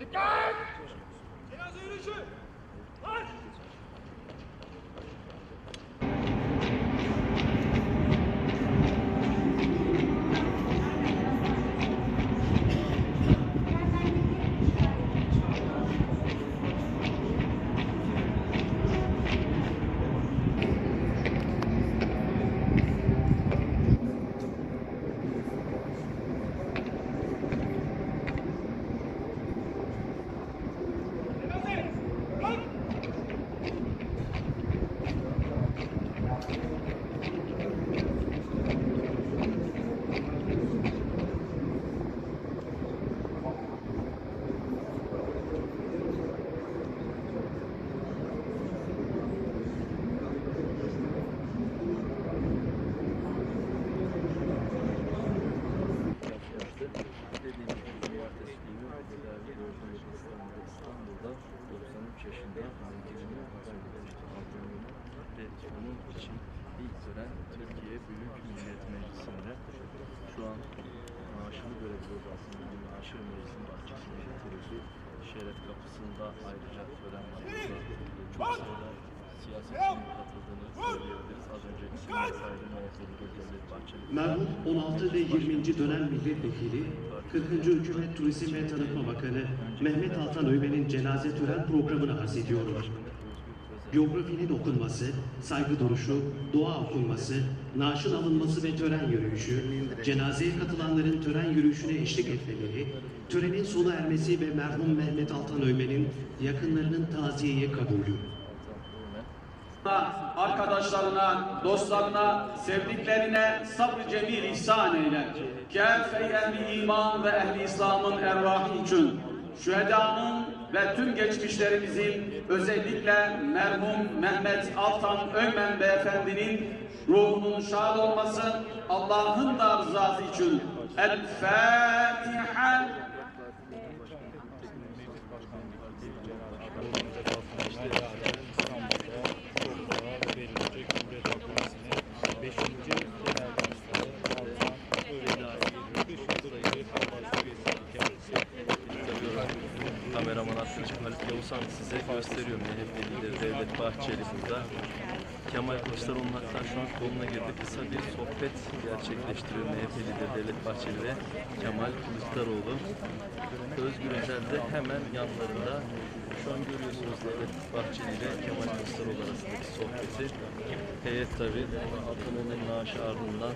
Dikkat! Biraz yürüyüşü! Marş! ve hareketini için ilk tören Türkiye Büyük Millet Meclisi'nde şu an maaşını görebiliyoruz aslında bir maaşı meclisin bahçesinde getirildi. Kapısında ayrıca tören var. Çok sayıda Merhum 16 ve 20. dönem milletvekili 40. Hükümet Turizm ve Tanıtma Bakanı Mehmet Altan Öğmen'in cenaze tören programını arz ediyorum. Biyografinin okunması, saygı duruşu, dua okunması, naaşın alınması ve tören yürüyüşü, cenazeye katılanların tören yürüyüşüne eşlik etmeleri, törenin sona ermesi ve merhum Mehmet Altan Öğmen'in yakınlarının taziyeye kabulü. Arkadaşlarına, dostlarına, sevdiklerine sabr cemil ihsan eyle. Kâfe ehli iman ve ehli İslam'ın ervahı için şühedanın ve tüm geçmişlerimizin özellikle merhum Mehmet Altan Öğmen Beyefendinin ruhunun şad olması Allah'ın da rızası için El Fatiha Yavuzhan size gösteriyor MHP lideri Devlet Bahçeli burada. Kemal Kılıçdaroğlu'nun hatta şu an koluna girdi. Kısa bir sohbet gerçekleştiriyor MHP lideri Devlet Bahçeli ve Kemal Kılıçdaroğlu. Özgür Özel de hemen yanlarında. Şu an görüyorsunuz Devlet Bahçeli ile Kemal Kılıçdaroğlu arasındaki sohbeti. Heyet tabi Atan'ın naaşı ardından